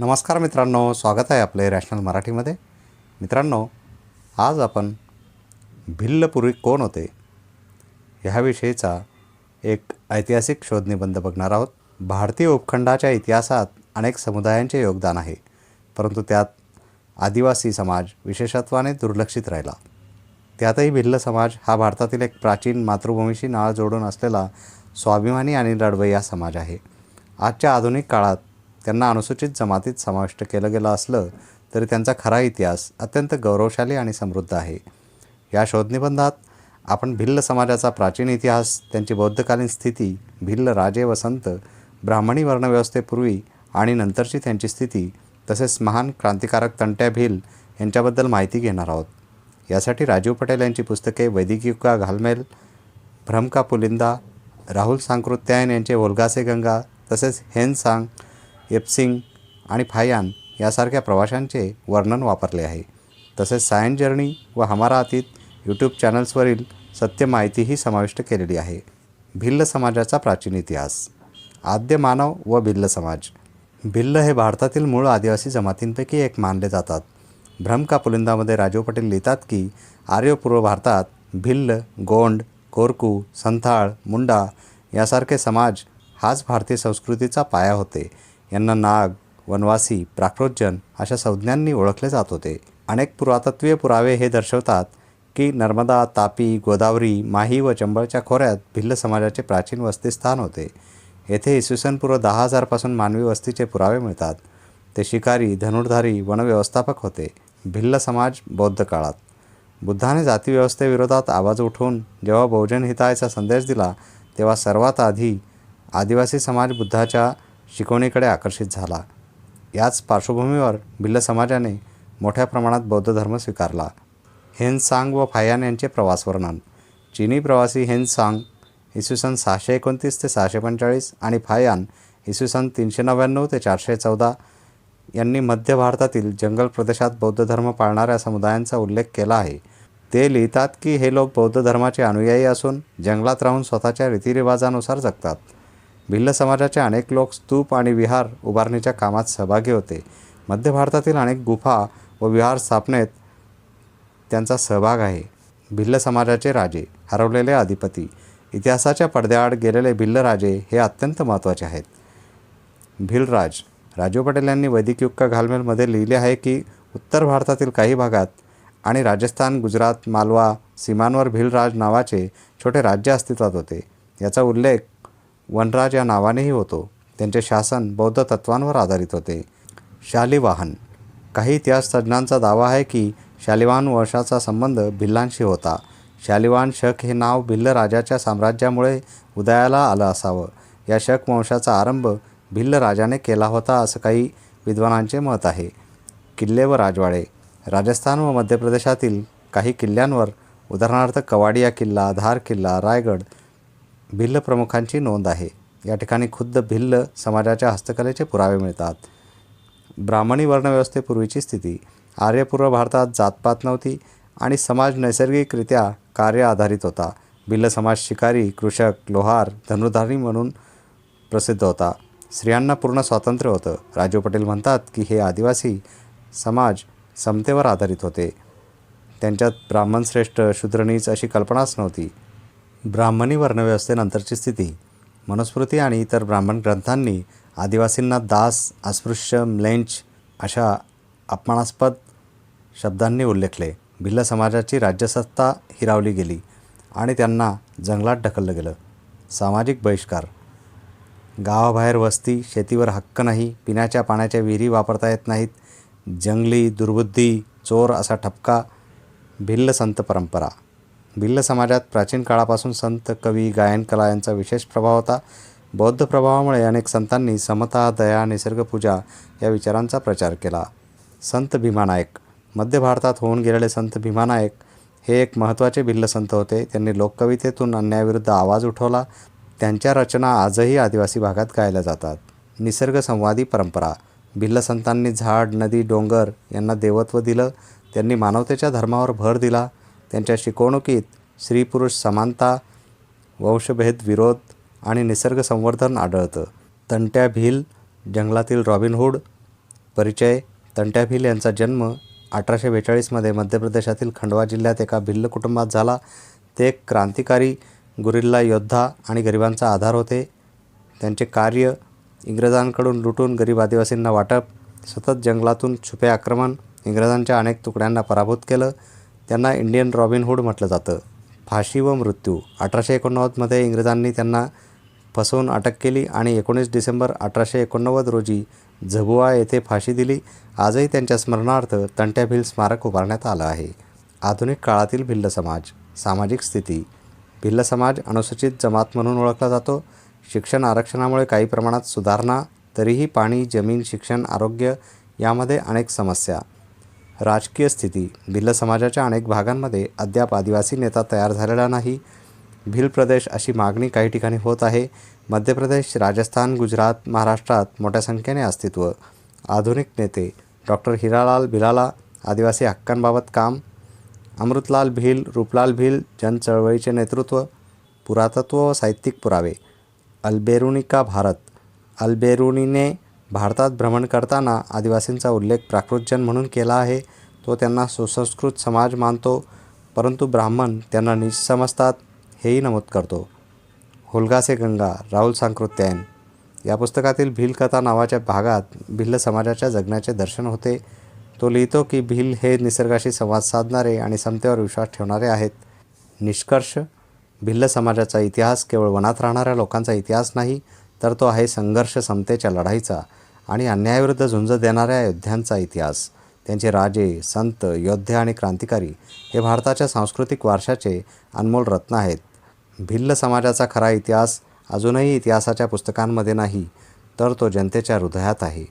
नमस्कार मित्रांनो स्वागत आहे आपले रॅशनल मराठीमध्ये. मित्रांनो आज आपण भिल्लपुरी कोण होते ह्याविषयीचा एक ऐतिहासिक शोधनिबंध बघणार आहोत. भारतीय उपखंडाच्या इतिहासात अनेक समुदायांचे योगदान आहे परंतु त्यात आदिवासी समाज विशेषत्वाने दुर्लक्षित राहिला. त्यातही भिल्ल समाज हा भारतातील एक प्राचीन मातृभूमीशी नाळ जोडून असलेला स्वाभिमानी आणि लढवय्या समाज आहे. आजच्या आधुनिक काळात त्यांना अनुसूचित जमातीत समाविष्ट केलं गेलं असलं तरी त्यांचा खरा इतिहास अत्यंत गौरवशाली आणि समृद्ध आहे. या शोधनिबंधात आपण भिल्ल समाजाचा प्राचीन इतिहास त्यांची बौद्धकालीन स्थिती भिल्ल राजे वसंत ब्राह्मणी वर्णव्यवस्थेपूर्वी आणि नंतरची त्यांची स्थिती तसेच महान क्रांतिकारक तंट्या भिल यांच्याबद्दल माहिती घेणार आहोत. यासाठी राजीव पटेल यांची पुस्तके वैदिक घालमेल भ्रमका पुलिंदा राहुल सांकृत्यायन यांचे ओल्गासे गंगा तसेच हेन सांग एप्सिंग आणि फायान यासारख्या प्रवाशांचे वर्णन वापरले आहे. तसेच सायन्स जर्नी व हमारा अतीत यूट्यूब चॅनल्सवरील सत्य माहितीही समाविष्ट केलेली आहे. भिल्ल समाजाचा प्राचीन इतिहास. आद्य मानव व भिल्ल समाज. भिल्ल हे भारतातील मूळ आदिवासी जमातींपैकी एक मानले जातात. भ्रम का पुलिंदामध्ये राजीव पटेल लिहितात की आर्यपूर्व भारतात भिल्ल गोंड कोरकू संथाळ मुंडा यासारखे समाज हाच भारतीय संस्कृतीचा पाया होते. यांना नाग वनवासी प्राकृतजन अशा संज्ञांनी ओळखले जात होते. अनेक पुरातत्वीय पुरावे हे दर्शवतात की नर्मदा तापी गोदावरी माही व चंबळच्या खोऱ्यात भिल्ल समाजाचे प्राचीन वसतिस्थान होते. येथे इसवी सन पूर्व दहा हजारपासून मानवी वस्तीचे पुरावे मिळतात. ते शिकारी धनुर्धारी वनव्यवस्थापक होते. भिल्ल समाज बौद्ध काळात. बुद्धाने जातीव्यवस्थेविरोधात आवाज उठवून जेव्हा बहुजन हितायचा संदेश दिला तेव्हा सर्वात आधी आदिवासी समाज बुद्धाच्या शिकवणीकडे आकर्षित झाला. याच पार्श्वभूमीवर भिल्ल समाजाने मोठ्या प्रमाणात बौद्ध धर्म स्वीकारला. हेन सांग व फायान यांचे प्रवास वर्णन. चिनी प्रवासी हेन सांग इसवी सन सहाशे एकोणतीस ते सहाशे पंचेचाळीस आणि फायान इसवी सन तीनशे नव्याण्णव ते चारशे चौदा यांनी मध्य भारतातील जंगल प्रदेशात बौद्ध धर्म पाळणाऱ्या समुदायांचा उल्लेख केला आहे. ते लिहितात की हे लोक बौद्ध धर्माचे अनुयायी असून जंगलात राहून स्वतःच्या रीतिरिवाजानुसार जगतात. भिल्ल समाजाचे अनेक लोक स्तूप आणि विहार उभारणीच्या कामात सहभागी होते. मध्य भारतातील अनेक गुफा व विहार स्थापनेत त्यांचा सहभाग आहे. भिल्ल समाजाचे राजे हरवलेले अधिपती इतिहासाच्या पडद्याआड गेलेले भिल्ल राजे हे अत्यंत महत्त्वाचे आहेत. भिलराज राजू पटेल यांनी वैदिक युग घालमेलमध्ये लिहिले आहे की उत्तर भारतातील काही भागात आणि राजस्थान गुजरात मालवा सीमांवर भिलराज नावाचे छोटे राज्य अस्तित्वात होते. याचा उल्लेख वनराज या नावानेही होतो. त्यांचे शासन बौद्ध तत्वांवर आधारित होते. शालिवाहन. काही इतिहास तज्ज्ञांचा दावा आहे की शालिवाहन वंशाचा संबंध भिल्लांशी होता. शालिवाहन शक हे नाव भिल्ल राजाच्या साम्राज्यामुळे उदयाला आलं असावं. या शक वंशाचा आरंभ भिल्ल राजाने केला होता असं काही विद्वानांचे मत आहे. किल्ले व राजवाडे. राजस्थान व मध्य प्रदेशातील काही किल्ल्यांवर उदाहरणार्थ कवाडिया किल्ला धार किल्ला रायगड भिल्ल प्रमुखांची नोंद आहे. या ठिकाणी खुद्द भिल्ल समाजाच्या हस्तकलेचे पुरावे मिळतात. ब्राह्मणी वर्णव्यवस्थेपूर्वीची स्थिती. आर्यपूर्व भारतात जातपात नव्हती आणि समाज नैसर्गिकरित्या कार्य आधारित होता. भिल्ल समाज शिकारी कृषक लोहार धनुर्धारी म्हणून प्रसिद्ध होता. स्त्रियांना पूर्ण स्वातंत्र्य होतं. राजू पटेल म्हणतात की हे आदिवासी समाज समतेवर आधारित होते. त्यांच्यात ब्राह्मण श्रेष्ठ शूद्रनीच अशी कल्पनाच नव्हती. ब्राह्मणी वर्णव्यवस्थेनंतरची स्थिती. मनुस्मृती आणि इतर ब्राह्मण ग्रंथांनी आदिवासींना दास अस्पृश्य म्लेंच अशा अपमानास्पद शब्दांनी उल्लेखले. भिल्ल समाजाची राज्यसत्ता हिरावली गेली आणि त्यांना जंगलात ढकललं गेलं. सामाजिक बहिष्कार. गावाबाहेर वस्ती शेतीवर हक्क नाही पिण्याच्या पाण्याच्या विहिरी वापरता येत नाहीत जंगली दुर्बुद्धी चोर असा ठपका भिल्ल संत परंपरा. भिल्ल समाजात प्राचीन काळापासून संत कवी गायन कला यांचा विशेष प्रभाव होता. बौद्ध प्रभावामुळे अनेक संतांनी समता दया निसर्गपूजा या विचारांचा प्रचार केला. संत भीमानायक मध्य भारतात होऊन गेलेले संत भीमानायक हे एक महत्त्वाचे भिल्ल संत होते. त्यांनी लोककवितेतून अन्यायाविरुद्ध आवाज उठवला. त्यांच्या रचना आजही आदिवासी भागात गायल्या जातात. निसर्गसंवादी परंपरा. भिल्ल संतांनी झाड नदी डोंगर यांना देवत्व दिलं. त्यांनी मानवतेच्या धर्मावर भर दिला. त्यांच्या शिकवणुकीत स्त्री पुरुष समानता वंशभेद विरोध आणि निसर्ग संवर्धन आढळतं. तंट्या भील जंगलातील रॉबिनहूड परिचय तंट्या भिल यांचा जन्म अठराशे बेचाळीसमध्ये मध्य प्रदेशातील खंडवा जिल्ह्यात एका भिल्ल कुटुंबात झाला. ते एक क्रांतिकारी गुरिल्ला योद्धा आणि गरिबांचा आधार होते. त्यांचे कार्य इंग्रजांकडून लुटून गरीब आदिवासींना वाटप सतत जंगलातून छुपे आक्रमण इंग्रजांच्या अनेक तुकड्यांना पराभूत केलं. त्यांना इंडियन रॉबिनहूड म्हटलं जातं. फाशी व मृत्यू. अठराशे एकोणनव्वदमध्ये इंग्रजांनी त्यांना फसवून अटक केली आणि एकोणीस डिसेंबर अठराशे एकोणनव्वद रोजी झबुआ येथे फाशी दिली. आजही त्यांच्या स्मरणार्थ तंट्या भिल स्मारक उभारण्यात आलं आहे. आधुनिक काळातील भिल्ल समाज सामाजिक स्थिती. भिल्ल समाज अनुसूचित जमात म्हणून ओळखला जातो. शिक्षण आरक्षणामुळे काही प्रमाणात सुधारणा तरीही पाणी जमीन शिक्षण आरोग्य यामध्ये अनेक समस्या. राजकीय स्थिती. भिल्ल समाजाच्या अनेक भागांमध्ये अद्याप आदिवासी नेता तयार झालेला नाही. भिल प्रदेश अशी मागणी काही ठिकाणी होत आहे. मध्य प्रदेश राजस्थान गुजरात महाराष्ट्रात मोठ्या संख्येने अस्तित्व. आधुनिक नेते डॉक्टर हिरालाल भिलाला आदिवासी हक्कांबाबत काम. अमृतलाल भील रूपलाल भील जनचळवळीचे नेतृत्व पुरातत्व व साहित्यिक पुरावे. अल्बेरुनिका भारत. अल्बेरुनीने भारतात भ्रमण करताना आदिवासींचा उल्लेख प्राकृतजन म्हणून केला आहे. तो त्यांना सुसंस्कृत समाज मानतो परंतु ब्राह्मण त्यांना नीच समजतात हेही नमूद करतो. हुलगासे गंगा राहुल सांकृत्यायन. या पुस्तकातील भिल कथा नावाच्या भागात भिल्ल समाजाच्या जगण्याचे दर्शन होते. तो लिहितो की भिल हे निसर्गाशी संवाद साधणारे आणि समतेवर विश्वास ठेवणारे आहेत. निष्कर्ष भिल्ल समाजाचा इतिहास केवळ वनात राहणाऱ्या लोकांचा इतिहास नाही तर तो आहे संघर्ष समतेच्या लढाईचा. आणि अन्यायाविरुद्ध झुंज देणाऱ्या योद्ध्यांचा इतिहास त्यांचे राजे संत योद्धे आणि क्रांतिकारी हे भारताच्या सांस्कृतिक वारशाचे अनमोल रत्न आहेत. भिल्ल समाजाचा खरा इतिहास अजूनही इतिहासाच्या पुस्तकांमध्ये नाही तर तो जनतेच्या हृदयात आहे.